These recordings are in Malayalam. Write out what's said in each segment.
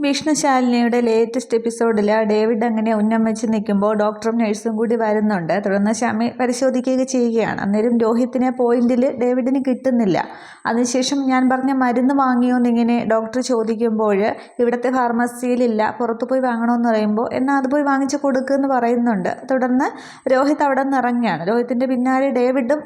വിഷ്ണുശാലിനിയുടെ ലേറ്റസ്റ്റ് എപ്പിസോഡിൽ ഡേവിഡ് അങ്ങനെ ഉന്നം വെച്ച് നിൽക്കുമ്പോൾ ഡോക്ടറും നഴ്സും കൂടി വരുന്നുണ്ട്. തുടർന്ന് ഷമി പരിശോധിക്കുക ചെയ്യുകയാണ്. അന്നേരം രോഹിത്തിനെ പോയിന്റിൽ ഡേവിഡിന് കിട്ടുന്നില്ല. അതിനുശേഷം ഞാൻ പറഞ്ഞ മരുന്ന് വാങ്ങിയോ എന്നിങ്ങനെ ഡോക്ടർ ചോദിക്കുമ്പോൾ ഇവിടുത്തെ ഫാർമസിയിലില്ല പുറത്ത് പോയി വാങ്ങണമെന്ന് പറയുമ്പോൾ എന്നാൽ അത് പോയി വാങ്ങിച്ച് കൊടുക്കുമെന്ന് പറയുന്നുണ്ട്. തുടർന്ന് രോഹിത് അവിടെ നിന്ന് ഇറങ്ങുകയാണ്. രോഹിത്തിന്റെ പിന്നാലെ ഡേവിഡും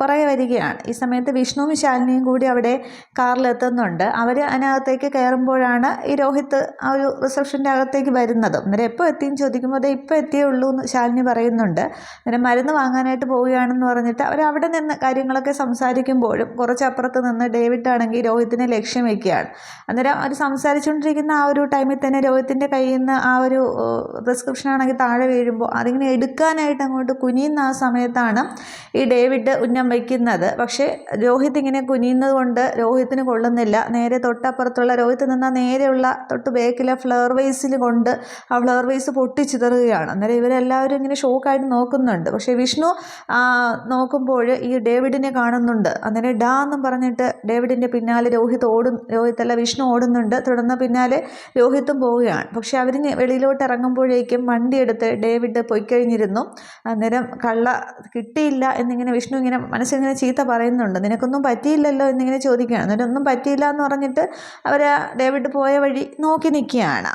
പുറകെ വരികയാണ്. ഈ സമയത്ത് വിഷ്ണുവും ശാലിനിയും കൂടി അവിടെ കാറിലെത്തുന്നുണ്ട് അവർ അതിനകത്തേക്ക് കയറുമ്പോഴാണ് ഈ രോഹിത്ത് ആ ഒരു റിസപ്ഷന്റെ അകത്തേക്ക് വരുന്നത്. അന്നേരം എപ്പോൾ എത്തിയെന്ന് ചോദിക്കുമ്പോൾ അതെ ഇപ്പോൾ എത്തിയേ ഉള്ളൂ എന്ന് ശാലിനി പറയുന്നുണ്ട്. അന്നേരം മരുന്ന് വാങ്ങാനായിട്ട് പോവുകയാണെന്ന് പറഞ്ഞിട്ട് അവർ അവിടെ നിന്ന് കാര്യങ്ങളൊക്കെ സംസാരിക്കുമ്പോഴും കുറച്ചപ്പുറത്ത് നിന്ന് ഡേവിഡ് ആണെങ്കിൽ രോഹിത്തിനെ ലക്ഷ്യം വയ്ക്കുകയാണ് അന്നേരം അവർ സംസാരിച്ചുകൊണ്ടിരിക്കുന്ന ആ ഒരു ടൈമിൽ തന്നെ രോഹിത്തിന്റെ കയ്യിൽ നിന്ന് ആ ഒരു പ്രിസ്ക്രിപ്ഷൻ ആണെങ്കിൽ താഴെ വീഴുമ്പോൾ അതിങ്ങനെ എടുക്കാനായിട്ട് അങ്ങോട്ട് കുനിയുന്ന ആ സമയത്താണ് ഈ ഡേവിഡ് ഉന്നം വയ്ക്കുന്നത്. പക്ഷേ രോഹിത് ഇങ്ങനെ കുനിയുന്നത് കൊണ്ട് രോഹിത്തിന് കൊള്ളുന്നില്ല. നേരെ തൊട്ടപ്പുറത്തുള്ള രോഹിത്ത് നിന്ന നേരെയുള്ള തൊട്ട് ബേക്കിലെ ഫ്ലവർ വേസിൽ കൊണ്ട് ആ ഫ്ലവർ വേസ് പൊട്ടിച്ചിതറുകയാണ്. അന്നേരം ഇവരെല്ലാവരും ഇങ്ങനെ ഷോക്കായിട്ട് നോക്കുന്നുണ്ട്. പക്ഷേ വിഷ്ണു നോക്കുമ്പോൾ ഈ ഡേവിഡിനെ കാണുന്നുണ്ട്. അന്നേരം ഡാ എന്നും പറഞ്ഞിട്ട് ഡേവിഡിന്റെ പിന്നാലെ രോഹിത് ഓടും രോഹിത്തല്ല വിഷ്ണു ഓടുന്നുണ്ട്. തുടർന്ന് പിന്നാലെ രോഹിത്തും പോവുകയാണ്. പക്ഷേ അവർ വെളിയിലോട്ട് ഇറങ്ങുമ്പോഴേക്കും വണ്ടിയെടുത്ത് ഡേവിഡ് പൊയ്ക്കഴിഞ്ഞിരുന്നു. അന്നേരം കള്ള കിട്ടിയില്ല എന്നിങ്ങനെ വിഷ്ണു ഇങ്ങനെ മനസ്സിങ്ങനെ ചീത്ത പറയുന്നുണ്ട്. നിനക്കൊന്നും പറ്റിയില്ലല്ലോ എന്നിങ്ങനെ ചോദിക്കുകയാണ്. അന്നേരം ഒന്നും പറ്റിയില്ല എന്ന് പറഞ്ഞിട്ട് അവർ ഡേവിഡ് പോയ വഴി നോക്കി നിൽക്കുകയാണ്.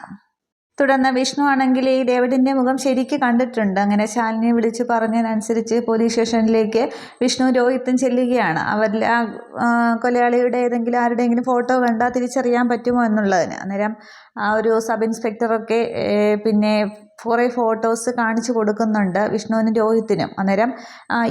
തുടർന്ന് വിഷ്ണു ആണെങ്കിൽ ഈ ഡേവിഡിന്റെ മുഖം ശരിക്ക് കണ്ടിട്ടുണ്ട്. അങ്ങനെ ശാലിനിയെ വിളിച്ച് പറഞ്ഞതിനനുസരിച്ച് പോലീസ് സ്റ്റേഷനിലേക്ക് വിഷ്ണു രോഹിത്തും ചെല്ലുകയാണ്. അവരിൽ ആ കൊലയാളിയുടെ ഏതെങ്കിലും ആരുടെയെങ്കിലും ഫോട്ടോ കണ്ടാൽ തിരിച്ചറിയാൻ പറ്റുമോ എന്നുള്ളതിന്. അന്നേരം ആ ഒരു സബ് ഇൻസ്പെക്ടറൊക്കെ പിന്നെ കുറേ ഫോട്ടോസ് കാണിച്ചു കൊടുക്കുന്നുണ്ട് വിഷ്ണുവിനും രോഹിത്തിനും. അന്നേരം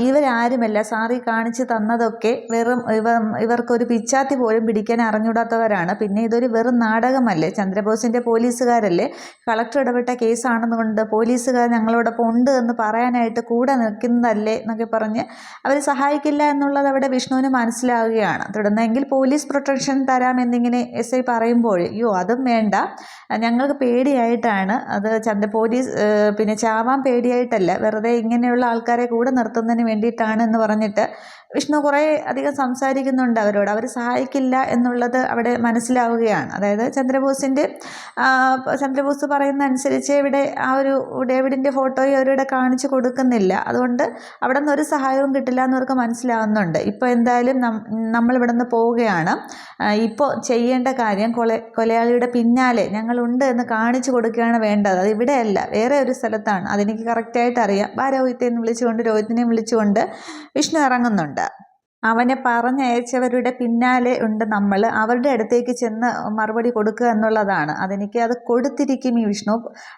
ഇവരാരുമല്ല സാറി കാണിച്ചു തന്നതൊക്കെ വെറും ഇവ ഇവർക്കൊരു പിച്ചാത്തി പോലും പിടിക്കാൻ അറിഞ്ഞൂടാത്തവരാണ് പിന്നെ ഇതൊരു വെറും നാടകമല്ലേ? ചന്ദ്രബോസിന്റെ പോലീസുകാരല്ലേ? കളക്ടർ ഇടപെട്ട കേസാണെന്നുകൊണ്ട് പോലീസുകാർ ഞങ്ങളോടൊപ്പം ഉണ്ട് എന്ന് പറയാനായിട്ട് കൂടെ നിൽക്കുന്നതല്ലേ എന്നൊക്കെ പറഞ്ഞ് അവർ സഹായിക്കില്ല എന്നുള്ളത് അവിടെ വിഷ്ണുവിന് മനസ്സിലാവുകയാണ്. തുടർന്നെങ്കിൽ പോലീസ് പ്രൊട്ടക്ഷൻ തരാമെന്നിങ്ങനെ എസ് ഐ പറയുമ്പോൾ അയ്യോ അതും വേണ്ട. ഞങ്ങൾക്ക് പേടിയായിട്ടാണ്. അത് ചന്ത പോലീസ് പിന്നെ ചാവാൻ പേടിയായിട്ടല്ല. വെറുതെ ഇങ്ങനെയുള്ള ആൾക്കാരെ കൂടെ നിർത്തുന്നതിന് വേണ്ടിയിട്ടാണ് എന്ന് പറഞ്ഞിട്ട് വിഷ്ണു കുറേ അധികം സംസാരിക്കുന്നുണ്ട് അവരോട്. അവർ സഹായിക്കില്ല എന്നുള്ളത് അവിടെ മനസ്സിലാവുകയാണ്. അതായത് ചന്ദ്രബോസിന്റെ ചന്ദ്രബോസ് പറയുന്ന അനുസരിച്ച് ഇവിടെ ആ ഒരു ഡേവിഡിന്റെ ഫോട്ടോയും അവരിവിടെ കാണിച്ചു കൊടുക്കുന്നില്ല. അതുകൊണ്ട് അവിടെ നിന്ന് ഒരു സഹായവും കിട്ടില്ല എന്നവർക്ക് മനസ്സിലാവുന്നുണ്ട്. ഇപ്പോൾ എന്തായാലും നമ്മൾ നമ്മളിവിടെ നിന്ന് പോവുകയാണ് ഇപ്പോൾ ചെയ്യേണ്ട കാര്യം കൊല കൊലയാളിയുടെ പിന്നാലെ ഞങ്ങളുണ്ട് എന്ന് കാണിച്ചു കൊടുക്കുകയാണ് വേണ്ടത്. അത് ഇവിടെയല്ല വേറെ ഒരു സ്ഥലത്താണ്. അതെനിക്ക് കറക്റ്റായിട്ട് അറിയാം. ആ രോഹിത്തെ എന്ന് വിളിച്ചുകൊണ്ട് രോഹിത്തിനെ വിളിച്ചുകൊണ്ട് വിഷ്ണു ഇറങ്ങുന്നുണ്ട്. അവനെ പറഞ്ഞയച്ചവരുടെ പിന്നാലെ ഉണ്ട് നമ്മൾ. അവരുടെ അടുത്തേക്ക് ചെന്ന് മറുപടി കൊടുക്കുക എന്നുള്ളതാണ്. അതെനിക്ക് അത് കൊടുത്തിരിക്കും ഈ വിഷ്ണു.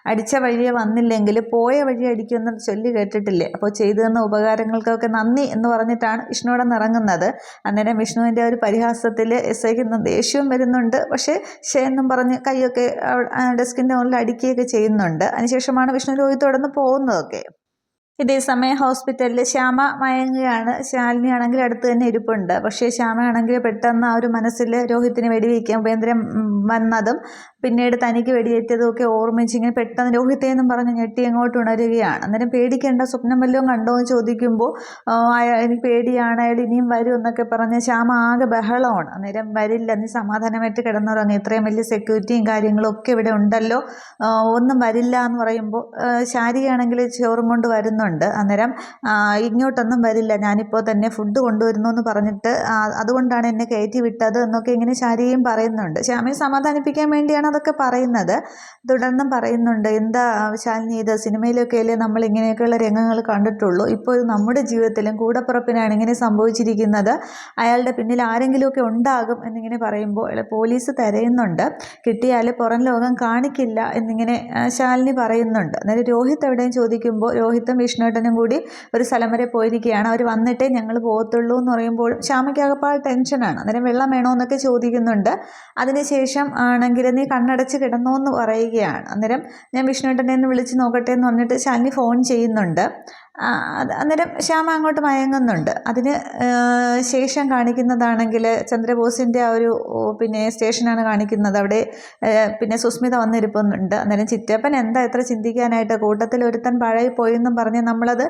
അടിച്ച വഴിയെ വന്നില്ലെങ്കിൽ പോയ വഴി അടിക്കുമെന്ന് ചൊല്ലി കേട്ടിട്ടില്ലേ? അപ്പോൾ ചെയ്തു തന്ന ഉപകാരങ്ങൾക്കൊക്കെ നന്ദി എന്ന് പറഞ്ഞിട്ടാണ് വിഷ്ണുവിടെ നിറങ്ങുന്നത്. അന്നേരം വിഷ്ണുവിന്റെ ഒരു പരിഹാസത്തിൽ എസ് ഐക്ക് ദേഷ്യവും വരുന്നുണ്ട്. പക്ഷേ ഷേ എന്നും പറഞ്ഞ് കൈയൊക്കെ ഡെസ്കിന്റെ മുകളിൽ അടിക്കുകയൊക്കെ ചെയ്യുന്നുണ്ട്. അതിനുശേഷമാണ് വിഷ്ണു രോഹിത്തോടൊന്ന് പോകുന്നതൊക്കെ. ഇതേസമയം ഹോസ്പിറ്റലിൽ ശ്യാമ മയങ്ങുകയാണ്. ശാലിനിയാണെങ്കിൽ അടുത്ത് തന്നെ ഇരിപ്പുണ്ട്. പക്ഷേ ശ്യാമയാണെങ്കിൽ പെട്ടെന്ന് ആ ഒരു മനസ്സിൽ രോഹിത്തിന് വെടിവെക്കാൻ ഉപേന്ദ്രം വന്നതും പിന്നീട് തനിക്ക് വെടിയേറ്റതൊക്കെ ഓർമ്മിച്ച് ഇങ്ങനെ പെട്ടെന്ന് രോഹിത്തേന്നും പറഞ്ഞ് ഞെട്ടി അങ്ങോട്ട് ഉണരുകയാണ്. അന്നേരം പേടിക്കേണ്ട സ്വപ്നം വല്ലതും കണ്ടോ എന്ന് ചോദിക്കുമ്പോൾ അയാൾ എനിക്ക് പേടിയാണ് അയാൾ ഇനിയും വരും എന്നൊക്കെ പറഞ്ഞ് ശ്യാമ ആകെ ബഹളമാണ്. അന്നേരം വരില്ല നീ സമാധാനമായിട്ട് കിടന്നുറങ്ങി. ഇത്രയും വലിയ സെക്യൂരിറ്റിയും കാര്യങ്ങളും ഒക്കെ ഇവിടെ ഉണ്ടല്ലോ. ഒന്നും വരില്ല എന്ന് പറയുമ്പോൾ ശാരികയാണെങ്കിൽ ചോറും കൊണ്ട് വരുന്നുണ്ട്. അന്നേരം ഇങ്ങോട്ടൊന്നും വരില്ല. ഞാനിപ്പോൾ തന്നെ ഫുഡ് കൊണ്ടുവരുന്നു എന്ന് പറഞ്ഞിട്ട് അതുകൊണ്ടാണ് എന്നെ കയറ്റി വിട്ടത് എന്നൊക്കെ ഇങ്ങനെ ശാരികയും പറയുന്നുണ്ട്. ശ്യാമയെ സമാധാനിപ്പിക്കാൻ വേണ്ടിയാണ് അതൊക്കെ പറയുന്നത്. തുടർന്നും പറയുന്നുണ്ട് എന്താ ശാലിനി ഇത് സിനിമയിലൊക്കെ അല്ലേ നമ്മൾ ഇങ്ങനെയൊക്കെയുള്ള രംഗങ്ങൾ കണ്ടിട്ടുള്ളൂ. ഇപ്പോൾ ഇത് നമ്മുടെ ജീവിതത്തിലും കൂടപ്പുറപ്പിനാണ് ഇങ്ങനെ സംഭവിച്ചിരിക്കുന്നത്. അയാളുടെ പിന്നിൽ ആരെങ്കിലുമൊക്കെ ഉണ്ടാകും എന്നിങ്ങനെ പറയുമ്പോൾ പോലീസ് തിരയുന്നുണ്ട്. കിട്ടിയാൽ പുറം ലോകം കാണിക്കില്ല എന്നിങ്ങനെ ശാലിനി പറയുന്നുണ്ട്. അന്നേരം രോഹിത് എവിടെയും ചോദിക്കുമ്പോൾ രോഹിത്തും വിഷ്ണുവേട്ടനും കൂടി ഒരു സ്ഥലം വരെ പോയിരിക്കുകയാണ്. അവർ വന്നിട്ടേ ഞങ്ങൾ പോകത്തുള്ളൂ എന്ന് പറയുമ്പോൾ ശ്യാമയ്ക്ക് അകപ്പാട് ടെൻഷനാണ് അന്നേരം വെള്ളം വേണോ എന്നൊക്കെ ചോദിക്കുന്നുണ്ട്. അതിനുശേഷം ആണെങ്കിൽ നീ കണ്ണടച്ച് കിടന്നോ എന്ന് പറയുകയാണ്. അന്നേരം ഞാൻ വിഷ്ണുവേട്ടനെ ഒന്ന് വിളിച്ച് നോക്കട്ടെ എന്ന് പറഞ്ഞിട്ട് ശാലിനി ഫോൺ ചെയ്യുന്നുണ്ട്. അന്നേരം ശ്യാമ അങ്ങോട്ട് മയങ്ങുന്നുണ്ട്. അതിന് ശേഷം കാണിക്കുന്നതാണെങ്കിൽ ചന്ദ്രബോസിന്റെ ആ ഒരു പിന്നെ സ്റ്റേഷനാണ് കാണിക്കുന്നത്. അവിടെ പിന്നെ സുസ്മിത വന്നിരിപ്പുന്നുണ്ട്. അന്നേരം ചിറ്റപ്പൻ എന്താ എത്ര ചിന്തിക്കാനായിട്ട്? കൂട്ടത്തിൽ ഒരുത്തൻ പഴയി പോയെന്നും പറഞ്ഞ് നമ്മളത്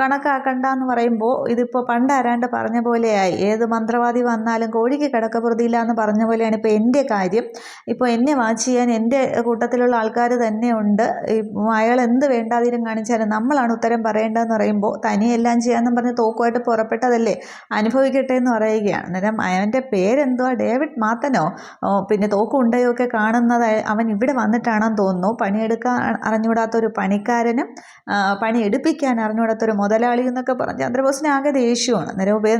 കണക്കാക്കണ്ട എന്ന് പറയുമ്പോൾ ഇതിപ്പോൾ പണ്ട് ആരാണ്ട് പറഞ്ഞ പോലെയായി. ഏത് മന്ത്രവാദി വന്നാലും കോഴിക്ക് കിടക്കപ്രതിയില്ല എന്ന് പറഞ്ഞ പോലെയാണ് ഇപ്പോൾ എന്റെ കാര്യം. ഇപ്പോൾ എന്നെ വാച്ച് ചെയ്യാൻ എന്റെ കൂട്ടത്തിലുള്ള ആൾക്കാർ തന്നെ ഉണ്ട്. അയാൾ എന്ത് വേണ്ടാതിരും കാണിച്ചാലും നമ്മളാണ് ഉത്തരം പറയേണ്ടതെന്ന് പറയുമ്പോൾ തനിയെല്ലാം ചെയ്യാമെന്നും പറഞ്ഞ് തോക്കുമായിട്ട് പുറപ്പെട്ടതല്ലേ? അനുഭവിക്കട്ടെ എന്ന് പറയുകയാണ്. അന്നേരം അവന്റെ പേരെന്തുവാ ഡേവിഡ് മാത്തനോ? പിന്നെ തോക്കും ഉണ്ടയോ ഒക്കെ കാണുന്നത് അവൻ ഇവിടെ വന്നിട്ടാണെന്ന് തോന്നുന്നു. പണിയെടുക്കാൻ അറിഞ്ഞുകൂടാത്തൊരു പണിക്കാരനും പണിയെടുപ്പിക്കാൻ അറിഞ്ഞുകൂടാത്തൊരു മുതലാളി എന്നൊക്കെ പറഞ്ഞ്. ചന്ദ്രബോസിന് ആകെ ദേഷ്യമാണ്. അന്നേരം ഉപേ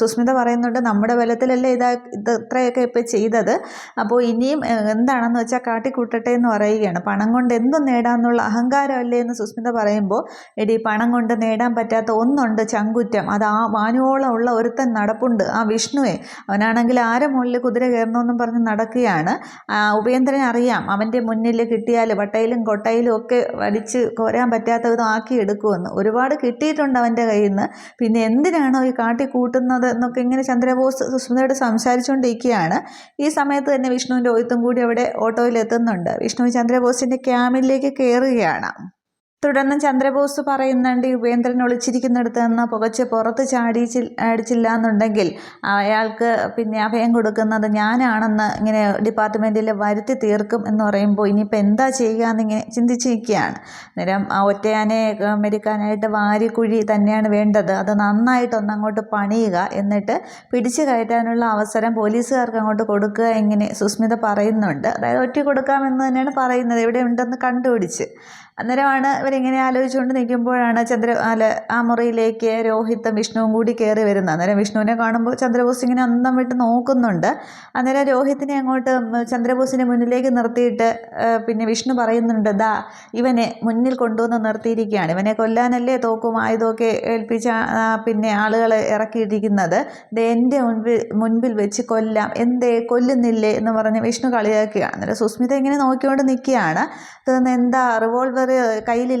സുസ്മിത പറയുന്നുണ്ട് നമ്മുടെ ബലത്തിലല്ലേ ഇതാ ഇത് ഇത്രയൊക്കെ ഇപ്പോൾ ചെയ്തത്. അപ്പോൾ ഇനിയും എന്താണെന്ന് വെച്ചാൽ കാട്ടിക്കൂട്ടട്ടെ എന്ന് പറയുകയാണ്. പണം കൊണ്ട് എന്തും നേടാമെന്നുള്ള അഹങ്കാരമല്ലേ? എന്ന് സുസ്മിത പറയുമ്പോൾ എടി പണം കൊണ്ട് നേടാൻ പറ്റാത്ത ഒന്നുണ്ട് ചങ്കുറ്റം. അത് ആ വാനുവോളം ഉള്ള ഒരുത്തൻ നടപ്പുണ്ട്. ആ വിഷ്ണുവെ അവനാണെങ്കിൽ ആരെ മുകളിൽ കുതിര കയറണമെന്നും പറഞ്ഞ് നടക്കുകയാണ്. ഉപേന്ദ്രൻ അറിയാം. അവന്റെ മുന്നിൽ കിട്ടിയാൽ വട്ടയിലും കൊട്ടയിലും ഒക്കെ വലിച്ച് കോരാൻ പറ്റാത്ത വിധം ആക്കി എടുക്കുമെന്ന് ഒരുപാട് കിട്ടിയിട്ടുണ്ട് അവന്റെ കയ്യിൽ നിന്ന്. പിന്നെ എന്തിനാണോ ഈ കാട്ടി കൂട്ടുന്നത് എന്നൊക്കെ ഇങ്ങനെ ചന്ദ്രബോസ് സുസ്മിതയോട് സംസാരിച്ചുകൊണ്ടിരിക്കുകയാണ്. ഈ സമയത്ത് തന്നെ വിഷ്ണുവിന്റെ ഒഴുത്തും കൂടി അവിടെ ഓട്ടോയിൽ എത്തുന്നുണ്ട്. വിഷ്ണു ചന്ദ്രബോസിന്റെ ക്യാമിലേക്ക് കയറുകയാണ്. തുടർന്ന് ചന്ദ്രബോസ് പറയുന്നുണ്ട് ഉപേന്ദ്രൻ ഒളിച്ചിരിക്കുന്നിടത്ത് നിന്ന് പുകച്ച് പുറത്ത് ചാടി അടിച്ചില്ല എന്നുണ്ടെങ്കിൽ അയാൾക്ക് പിന്നെ അഭയം കൊടുക്കുന്നത് ഞാനാണെന്ന് ഇങ്ങനെ ഡിപ്പാർട്ട്മെന്റിൽ വരുത്തി തീർക്കും എന്ന് പറയുമ്പോൾ ഇനിയിപ്പോൾ എന്താ ചെയ്യുക എന്നിങ്ങനെ ചിന്തിച്ചിരിക്കുകയാണ്. അന്നേരം ആ ഒറ്റയാനെ മെരുക്കാനായിട്ട് വാരിക്കുഴി തന്നെയാണ് വേണ്ടത്. അത് നന്നായിട്ടൊന്ന് അങ്ങോട്ട് പണിയുക എന്നിട്ട് പിടിച്ചു കയറ്റാനുള്ള അവസരം പോലീസുകാർക്ക് അങ്ങോട്ട് കൊടുക്കുക ഇങ്ങനെ സുസ്മിത പറയുന്നുണ്ട്. അതായത് ഒറ്റ കൊടുക്കാമെന്ന് തന്നെയാണ് പറയുന്നത്. എവിടെ ഉണ്ടെന്ന് കണ്ടുപിടിച്ച്. അന്നേരമാണ് ഇവരിങ്ങനെ ആലോചിച്ചുകൊണ്ട് നിൽക്കുമ്പോഴാണ് ചന്ദ്ര അല്ല ആ മുറിയിലേക്ക് രോഹിത്തും വിഷ്ണുവും കൂടി കയറി വരുന്നത്. അന്നേരം വിഷ്ണുവിനെ കാണുമ്പോൾ ചന്ദ്രബോസ് ഇങ്ങനെ അന്തം വിട്ട് നോക്കുന്നുണ്ട്. അന്നേരം രോഹിത്തിനെ അങ്ങോട്ട് ചന്ദ്രബോസിനെ മുന്നിലേക്ക് നിർത്തിയിട്ട് പിന്നെ വിഷ്ണു പറയുന്നുണ്ട് ദാ ഇവനെ മുന്നിൽ കൊണ്ടുവന്ന് നിർത്തിയിരിക്കുകയാണ്. ഇവനെ കൊല്ലാനല്ലേ തോക്കും ആയുധമൊക്കെ ഏൽപ്പിച്ച പിന്നെ ആളുകളെ ഇറക്കിയിരിക്കുന്നത്. ഇത് എന്റെ മുൻപിൽ മുൻപിൽ വെച്ച് കൊല്ലാം. എന്തേ കൊല്ലുന്നില്ലേ? എന്ന് പറഞ്ഞ് വിഷ്ണു കളിയാക്കുകയാണ്. അന്നേരം സുസ്മിത ഇങ്ങനെ നോക്കിക്കൊണ്ട് നിൽക്കുകയാണ്. എന്താ റിവോൾവർ കയ്യിലില്ലാതെയാണോ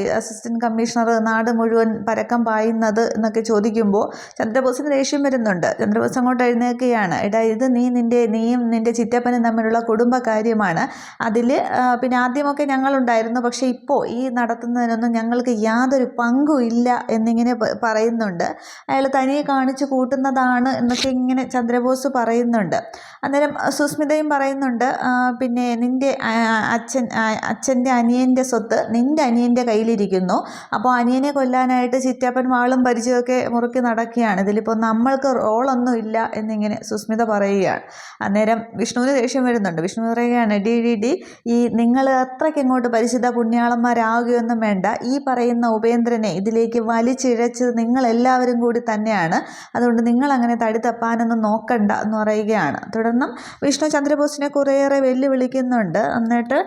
ഈ അസിസ്റ്റന്റ് കമ്മീഷണർ നാട് മുഴുവൻ പരക്കം പായുന്നത് എന്നൊക്കെ ചോദിക്കുമ്പോൾ ചന്ദ്രബോസിന് ദേഷ്യം വരുന്നുണ്ട്. ചന്ദ്രബോസ് അങ്ങോട്ട് എഴുന്നേക്കുകയാണ് എടാ ഇത് നീ നിന്റെ നീയും നിന്റെ ചിറ്റപ്പനും തമ്മിലുള്ള കുടുംബ കാര്യമാണ്. അതിൽ പിന്നെ ആദ്യമൊക്കെ ഞങ്ങളുണ്ടായിരുന്നു. പക്ഷേ ഇപ്പോൾ ഈ നടത്തുന്നതിനൊന്നും ഞങ്ങൾക്ക് യാതൊരു പങ്കും ഇല്ല എന്നിങ്ങനെ പറയുന്നുണ്ട്. അയാൾ തനിയെ കാണിച്ചു കൂട്ടുന്നതാണ് എന്നൊക്കെ ഇങ്ങനെ ചന്ദ്രബോസ് പറയുന്നുണ്ട്. അന്നേരം സുസ്മിതയും പറയുന്നുണ്ട് പിന്നെ നിന്റെ അച്ഛൻ അച്ഛന്റെ അനിയന്റെ സ്വത്ത് നിന്റെ അനിയന്റെ കയ്യിലിരിക്കുന്നു. അപ്പോൾ അനിയനെ കൊല്ലാനായിട്ട് ചിറ്റപ്പൻ വാളും പരിചയമൊക്കെ മുറുക്കി നടക്കുകയാണ്. ഇതിലിപ്പോൾ നമ്മൾക്ക് റോളൊന്നും ഇല്ല എന്നിങ്ങനെ സുസ്മിത പറയുകയാണ്. അന്നേരം വിഷ്ണുവിന് ദേഷ്യം വരുന്നുണ്ട്. വിഷ്ണു പറയുകയാണ് ഡി ഡി ഡി ഈ നിങ്ങൾ അത്രയ്ക്ക് ഇങ്ങോട്ട് പരിശുദ്ധ പുണ്യാളന്മാരാകുകയൊന്നും വേണ്ട. ഈ പറയുന്ന ഉപേന്ദ്രനെ ഇതിലേക്ക് വലിച്ചിഴച്ചത് നിങ്ങളെല്ലാവരും കൂടി തന്നെയാണ്. അതുകൊണ്ട് നിങ്ങളങ്ങനെ തടി തപ്പാനൊന്നും നോക്കണ്ട എന്ന് പറയുകയാണ്. തുടർന്നും വിഷ്ണു ചന്ദ്രബോസിനെ കുറേയേറെ വെല്ലുവിളിക്കുന്നുണ്ട്. എന്നിട്ട്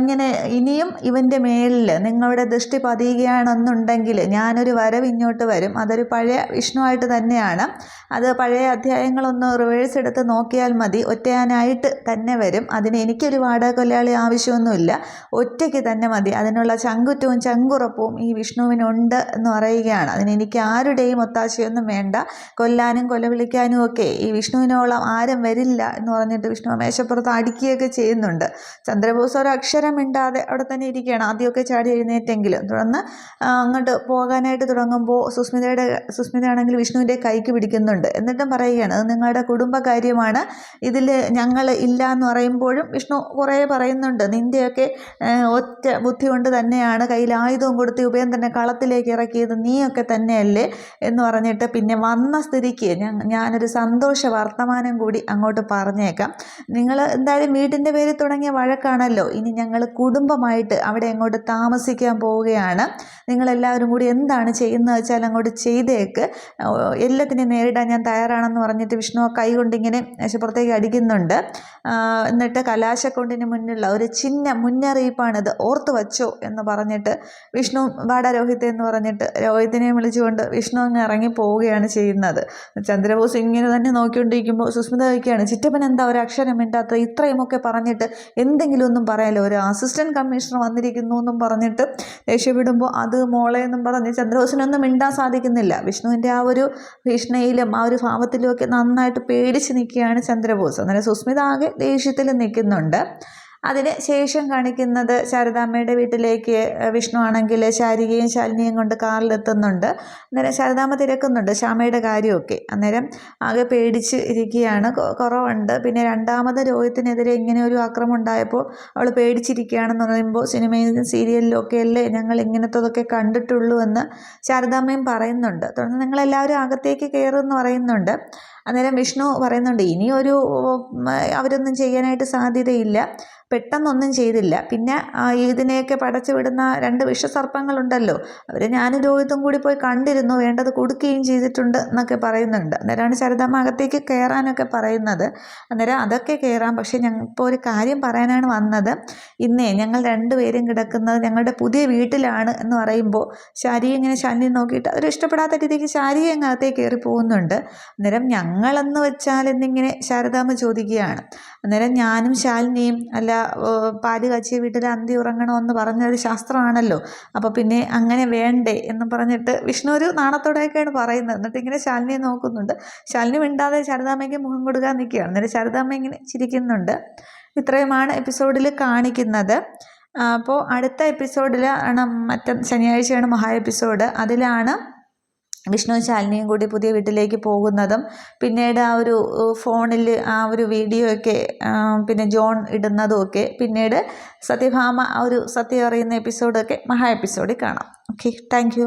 ഇങ്ങനെ ഇനിയും ഇവന്റെ മേലിൽ നിങ്ങളുടെ ദൃഷ്ടി പതിയുകയാണെന്നുണ്ടെങ്കിൽ ഞാനൊരു വരവ് ഇങ്ങോട്ട് വരും. അതൊരു പഴയ വിഷ്ണുവായിട്ട് തന്നെയാണ്. അത് പഴയ അധ്യായങ്ങളൊന്ന് റിവേഴ്സ് എടുത്ത് നോക്കിയാൽ മതി. ഒറ്റയാനായിട്ട് തന്നെ വരും. അതിന് എനിക്കൊരു വാടക കൊല്ലാളി ആവശ്യമൊന്നുമില്ല. ഒറ്റയ്ക്ക് തന്നെ മതി. അതിനുള്ള ചങ്കുറ്റവും ചങ്കുറപ്പും ഈ വിഷ്ണുവിനുണ്ട് എന്ന് പറയുകയാണ്. അതിന് എനിക്ക് ആരുടെയും ഒത്താശയൊന്നും വേണ്ട. കൊല്ലാനും കൊലവിളിക്കാനും ഒക്കെ ഈ വിഷ്ണുവിനോളം ആരും വരില്ല എന്ന് പറഞ്ഞിട്ട് വിഷ്ണു മേശപ്പുറത്ത് അടിക്കുകയൊക്കെ ചെയ്യുന്നുണ്ട്. ചന്ദ്രബോസ് ഒരു അക്ഷരം മിണ്ടാതെ അവിടെ തന്നെ ഇരിക്കുകയാണ്. ആദ്യമൊക്കെ ചാടി എഴുന്നേറ്റെങ്കിലും. തുടർന്ന് അങ്ങോട്ട് പോകാനായിട്ട് തുടങ്ങുമ്പോൾ സുസ്മിതയുടെ സുസ്മിതയാണെങ്കിൽ വിഷ്ണുവിന്റെ കൈക്ക് പിടിക്കുന്നുണ്ട്. എന്നിട്ടും പറയുകയാണ് അത് നിങ്ങളുടെ കുടുംബകാര്യമാണ് ഇതിൽ ഞങ്ങൾ ഇല്ല എന്ന് പറയുമ്പോഴും വിഷ്ണു കുറേ പറയുന്നുണ്ട്. നിന്റെയൊക്കെ ഒറ്റ ബുദ്ധി കൊണ്ട് തന്നെയാണ് കയ്യിൽ ആയുധവും കൊടുത്ത് തന്നെ കളത്തിലേക്ക് ഇറക്കിയത്. നീയൊക്കെ തന്നെയല്ലേ? എന്ന് പറഞ്ഞിട്ട് പിന്നെ വന്ന സ്ഥിതിക്ക് ഞാനൊരു സന്തോഷ വർത്തമാനം കൂടി അങ്ങോട്ട് പറഞ്ഞേക്കാം. നിങ്ങൾ എന്തായാലും വീടിന്റെ പേരിൽ തുടങ്ങിയ വഴക്കാണല്ലോ. ഇനി ഞങ്ങൾ കുടുംബമായിട്ട് അവിടെ അങ്ങോട്ട് താമസിക്കാൻ പോവുകയാണ്. നിങ്ങളെല്ലാവരും കൂടി എന്താണ് ചെയ്യുന്നത് വെച്ചാൽ അങ്ങോട്ട് ചെയ്തേക്ക്. എല്ലാത്തിനെയും നേരിടാൻ ഞാൻ തയ്യാറാണെന്ന് പറഞ്ഞിട്ട് വിഷ്ണു കൈ കൊണ്ടിങ്ങനെ പുറത്തേക്ക് അടിക്കുന്നുണ്ട്. എന്നിട്ട് കലാശക്കൊണ്ടിന് മുന്നിലുള്ള ഒരു ചിഹ്ന മുന്നറിയിപ്പാണിത്. ഓർത്ത് വച്ചോ എന്ന് പറഞ്ഞിട്ട് വിഷ്ണു വാടാ രോഹിത്തെ എന്ന് പറഞ്ഞിട്ട് രോഹിത്തിനെയും വിളിച്ചുകൊണ്ട് വിഷ്ണു അങ്ങ് ഇറങ്ങി പോവുകയാണ് ചെയ്യുന്നത്. ചന്ദ്രബോസ് ഇങ്ങനെ തന്നെ നോക്കിക്കൊണ്ടിരിക്കുമ്പോൾ സുസ്മിത ചോദിക്കുകയാണ് ചിറ്റപ്പൻ എന്താ ഒരു അക്ഷരം മിണ്ടാത്ത ഇത്രയുമൊക്കെ പറഞ്ഞിട്ട് എന്തെങ്കിലും ഒന്നും പറയാലോ? ഒരു അസിസ്റ്റന്റ് കമ്മീഷണർ വന്നിരിക്കുന്നു എന്നും പറഞ്ഞിട്ട് ദേഷ്യപ്പെടുമ്പോൾ അത് മോളെ എന്നും പറഞ്ഞ് ചന്ദ്രബോസിനൊന്നും മിണ്ടാൻ സാധിക്കുന്നില്ല. വിഷ്ണുവിന്റെ ആ ഒരു ഭീഷണിയിലും ആ ഒരു ഭാവത്തിലും ഒക്കെ നന്നായിട്ട് പേടിച്ച് നിൽക്കുകയാണ് ചന്ദ്രബോസ്. അന്നേരം സുസ്മിത ആകെ ദേഷ്യത്തിൽ നിൽക്കുന്നുണ്ട്. അതിന് ശേഷം കാണിക്കുന്നത് ശാരദാമ്മയുടെ വീട്ടിലേക്ക് വിഷ്ണു ആണെങ്കിൽ ശാരികയും ശാലിനിയും കൊണ്ട് കാറിലെത്തുന്നുണ്ട്. അന്നേരം ശാരദാമ്മ തിരക്കുന്നുണ്ട് ശ്യാമയുടെ കാര്യമൊക്കെ. അന്നേരം ആകെ പേടിച്ച് ഇരിക്കുകയാണ്. കുറവുണ്ട്. പിന്നെ രണ്ടാമത് രോഹിത്തിനെതിരെ ഇങ്ങനെ ഒരു ആക്രമം ഉണ്ടായപ്പോൾ അവൾ പേടിച്ചിരിക്കുകയാണെന്ന് പറയുമ്പോൾ സിനിമയിലും സീരിയലിലും ഒക്കെ അല്ലേ ഞങ്ങൾ ഇങ്ങനത്തതൊക്കെ കണ്ടിട്ടുള്ളൂ എന്ന് ശാരദാമ്മയും പറയുന്നുണ്ട്. തുടർന്ന് നിങ്ങളെല്ലാവരും അകത്തേക്ക് കയറുമെന്ന് പറയുന്നുണ്ട്. അന്നേരം വിഷ്ണു പറയുന്നുണ്ട് ഇനി ഒരു അവരൊന്നും ചെയ്യാനായിട്ട് സാധ്യതയില്ല. പെട്ടെന്നൊന്നും ചെയ്തില്ല. പിന്നെ ഇതിനെയൊക്കെ പടച്ചു വിടുന്ന രണ്ട് വിഷസർപ്പങ്ങളുണ്ടല്ലോ. അവർ ഞാനും രോഹിതും കൂടി പോയി കണ്ടിരുന്നു. വേണ്ടത് കൊടുക്കുകയും ചെയ്തിട്ടുണ്ട് എന്നൊക്കെ പറയുന്നുണ്ട്. അന്നേരമാണ് ശാരദാമ്മ അകത്തേക്ക് കയറാനൊക്കെ പറയുന്നത്. അന്നേരം അതൊക്കെ കയറാം. പക്ഷേ ഞങ്ങൾ ഇപ്പോൾ ഒരു കാര്യം പറയാനാണ് വന്നത്. ഇന്നേ ഞങ്ങൾ രണ്ടുപേരും കിടക്കുന്നത് ഞങ്ങളുടെ പുതിയ വീട്ടിലാണ് എന്ന് പറയുമ്പോൾ ശാരി ഇങ്ങനെ ശനി നോക്കിയിട്ട് അവർ ഇഷ്ടപ്പെടാത്ത രീതിക്ക് ശാരി അങ്ങ് അകത്തേക്ക് കയറി പോകുന്നുണ്ട്. അന്നേരം ഞങ്ങളെന്ന് വെച്ചാൽ എന്നിങ്ങനെ ശാരദാമ്മ ചോദിക്കുകയാണ്. അന്നേരം ഞാനും ശാലിനിയും അല്ല പാൽ കാച്ചിയ വീട്ടിൽ അന്തി ഉറങ്ങണമെന്ന് പറഞ്ഞൊരു ശാസ്ത്രമാണല്ലോ. അപ്പോൾ പിന്നെ അങ്ങനെ വേണ്ടേ എന്ന് പറഞ്ഞിട്ട് വിഷ്ണു ഒരു നാണത്തോടെയൊക്കെയാണ് പറയുന്നത്. എന്നിട്ട് ഇങ്ങനെ ശാലിനിയെ നോക്കുന്നുണ്ട്. ശാലിനി മിണ്ടാതെ ശാരദാമ്മയ്ക്ക് മുഖം കൊടുക്കാൻ നിൽക്കുകയാണ്. അന്നേരം ശാരദാമ്മ ഇങ്ങനെ ചിരിക്കുന്നുണ്ട്. ഇത്രയുമാണ് എപ്പിസോഡിൽ കാണിക്കുന്നത്. അപ്പോൾ അടുത്ത എപ്പിസോഡിൽ ആണ് മറ്റ ശനിയാഴ്ചയാണ് മഹാ എപ്പിസോഡ്. അതിലാണ് വിഷ്ണുവും ശാലിനിയും കൂടി പുതിയ വീട്ടിലേക്ക് പോകുന്നതും പിന്നീട് ആ ഒരു ഫോണിൽ ആ ഒരു വീഡിയോ ഒക്കെ പിന്നെ ജോൺ ഇടുന്നതും ഒക്കെ പിന്നീട് സത്യഭാമ ആ ഒരു സത്യം അറിയുന്ന എപ്പിസോഡൊക്കെ മഹാ എപ്പിസോഡിൽ കാണാം. Okay thank